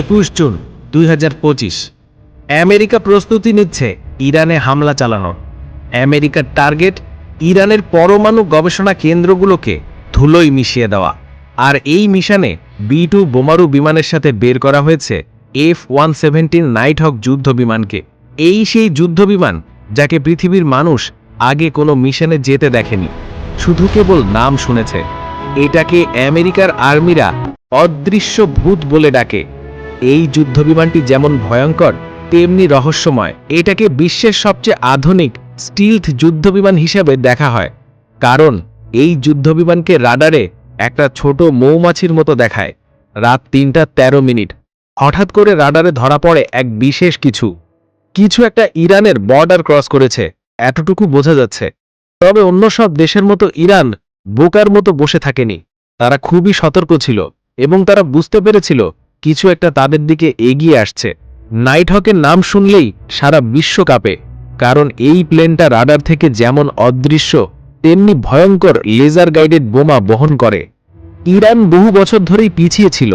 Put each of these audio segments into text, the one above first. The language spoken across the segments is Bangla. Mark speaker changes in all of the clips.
Speaker 1: একুশ জুন দুই হাজার পঁচিশ। আমেরিকা প্রস্তুতি নিচ্ছে ইরানে হামলা চালানোর আমেরিকার টার্গেট, ইরানের পরমাণু গবেষণা কেন্দ্রগুলোকে ধুলোয় মিশিয়ে দেওয়া। আর এই মিশনে বি টু বোমারু বিমানের সাথে বের করা হয়েছে F one seventeen night hawk যুদ্ধ বিমানকে। এই সেই যুদ্ধ বিমান যাকে পৃথিবীর মানুষ আগে কোনো মিশনে যেতে দেখেনি, শুধু কেবল নাম শুনেছে। এটাকে আমেরিকার আর্মিরা অদৃশ্য ভূত বলে ডাকে। এই যুদ্ধবিমানটি যেমন ভয়ঙ্কর, তেমনি রহস্যময়। এটাকে বিশ্বের সবচেয়ে আধুনিক স্টিলথ যুদ্ধবিমান হিসেবে দেখা হয়। কারণ, এই যুদ্ধবিমানকে রাডারে একটা ছোট মৌমাছির মতো দেখায়। রাত তিনটা ১৩ মিনিট। হঠাৎ করে রাডারে ধরা পড়ে এক বিশেষ কিছু। কিছু একটা ইরানের বর্ডার ক্রস করেছে, এতটুকু বোঝা যাচ্ছে। তবে অন্য সব দেশের মতো ইরান বোকার মতো বসে থাকেনি। তারা খুবই সতর্ক ছিল এবং তারা বুঝতে পেরেছিল কিছু একটা তাদের দিকে এগিয়ে আসছে। নাইট হকের নাম শুনলেই সারা বিশ্ব কাঁপে কারণ এই প্লেনটা রাডার থেকে যেমন অদৃশ্য তেমনি ভয়ঙ্কর লেজার গাইডেড বোমা বহন করে। ইরান বহু বছর ধরেই পিছিয়ে ছিল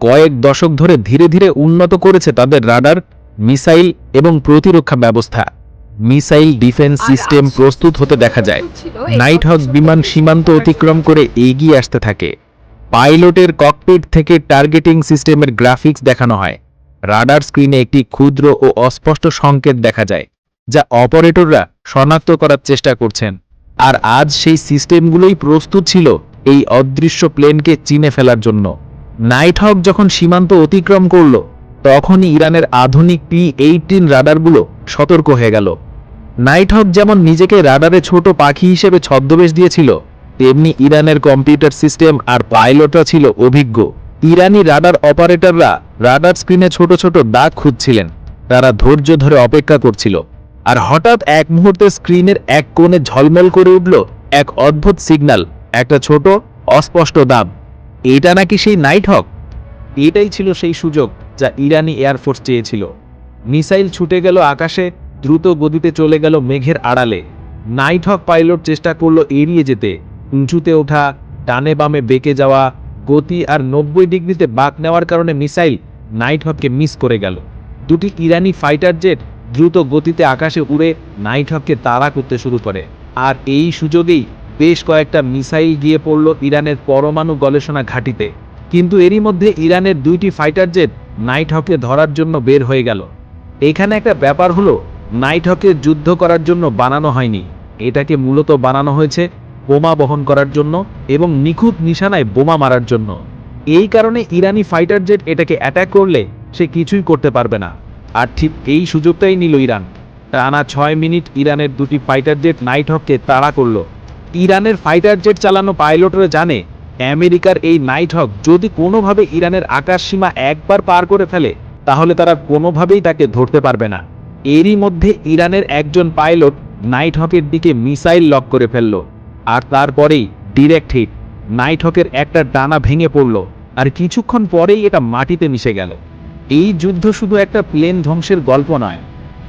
Speaker 1: কয়েক দশক ধরে ধীরে ধীরে উন্নত করেছে তাদের রাডার মিসাইল এবং প্রতিরক্ষা ব্যবস্থা। মিসাইল ডিফেন্স সিস্টেম প্রস্তুত হতে দেখা যায়। নাইট হক বিমান সীমান্ত অতিক্রম করে এগিয়ে আসতে থাকে। পাইলটের ককপিট থেকে টার্গেটিং সিস্টেমের গ্রাফিক্স দেখানো হয়। রাডার স্ক্রিনে একটি ক্ষুদ্র ও অস্পষ্ট সংকেত দেখা যায়, যা অপারেটররা শনাক্ত করার চেষ্টা করছেন। আর আজ সেই সিস্টেমগুলোই প্রস্তুত ছিল এই অদৃশ্য প্লেনকে চিনে ফেলার জন্য। নাইট হক যখন সীমান্ত অতিক্রম করল, তখনই ইরানের আধুনিক পি এইটিন রাডারগুলো সতর্ক হয়ে গেল। নাইট হক যেমন নিজেকে রাডারে ছোট পাখি হিসেবে ছদ্মবেশ দিয়েছিল তেমনি ইরানের কম্পিউটার সিস্টেম আর পাইলটরা ছিল অভিজ্ঞ। ইরানি রাডার অপারেটররা রাডার স্ক্রিনে ছোট ছোট দাগ খুঁজছিলেন। তারা ধৈর্য ধরে অপেক্ষা করছিল। আর হঠাৎ এক মুহূর্তে স্ক্রিনের এক কোণে ঝলমল করে উঠল এক অদ্ভুত সিগন্যাল, একটা ছোট, অস্পষ্ট দাব এটা নাকি সেই নাইট হক এটাই ছিল সেই সুযোগ যা ইরানি এয়ারফোর্স চেয়েছিল। মিসাইল ছুটে গেল আকাশে, দ্রুত গতিতে চলে গেল মেঘের আড়ালে। নাইট হক পাইলট চেষ্টা করল এড়িয়ে যেতে। উঁচুতে ওঠা, ডানে বামে বেঁকে যাওয়া, গতি আর নব্বই ডিগ্রিতে বাঁক নেওয়ার কারণে মিসাইল নাইট হককে মিস করে গেল। দুটি ইরানি ফাইটার জেট দ্রুত গতিতে আকাশে উড়ে নাইট হককে তাড়া করতে শুরু করে। আর এই সুযোগেই বেশ কয়েকটা মিসাইল গিয়ে পড়ল ইরানের পরমাণু গবেষণা ঘাঁটিতে। কিন্তু এরই মধ্যে ইরানের দুইটি ফাইটার জেট নাইট হককে ধরার জন্য বের হয়ে গেল। এখানে একটা ব্যাপার হলো নাইট হকে যুদ্ধ করার জন্য বানানো হয়নি। এটাকে মূলত বানানো হয়েছে বোমা বহন করার জন্য এবং নিখুঁত নিশানায় বোমা মারার জন্য। এই কারণে ইরানি ফাইটার জেট এটাকে অ্যাটাক করলে সে কিছুই করতে পারবে না। আর ঠিক এই সুযোগটাই নিল ইরান। টানা ছয় মিনিট ইরানের দুটি ফাইটার জেট নাইট হককে তাড়া করল। ইরানের ফাইটার জেট চালানো পাইলটরা জানে, আমেরিকার এই নাইট হক যদি কোনোভাবে ইরানের আকাশ সীমা একবার পার করে ফেলে, তাহলে তারা কোনোভাবেই তাকে ধরতে পারবে না। এরই মধ্যে ইরানের একজন পাইলট নাইট হকের দিকে মিসাইল লক করে ফেলল। আর তারপরেই ডিরেক্ট হিট নাইট হকের একটা ডানা ভেঙে পড়ল, আর কিছুক্ষণ পরেই এটা মাটিতে মিশে গেল। এই যুদ্ধ শুধু একটা প্লেন ধ্বংসের গল্প নয়,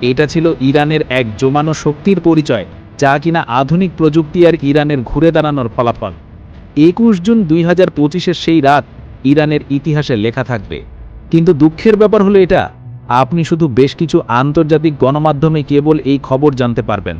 Speaker 1: এটা ছিল ইরানের এক জমানো শক্তির পরিচয়, যা কিনা আধুনিক প্রযুক্তি আর ইরানের ঘুরে দাঁড়ানোর ফলাফল। একুশ জুন দুই হাজার পঁচিশের সেই রাত ইরানের ইতিহাসে লেখা থাকবে। কিন্তু দুঃখের ব্যাপার হলো এটা, আপনি শুধু বেশ কিছু আন্তর্জাতিক গণমাধ্যমে কেবল এই খবর জানতে পারবেন।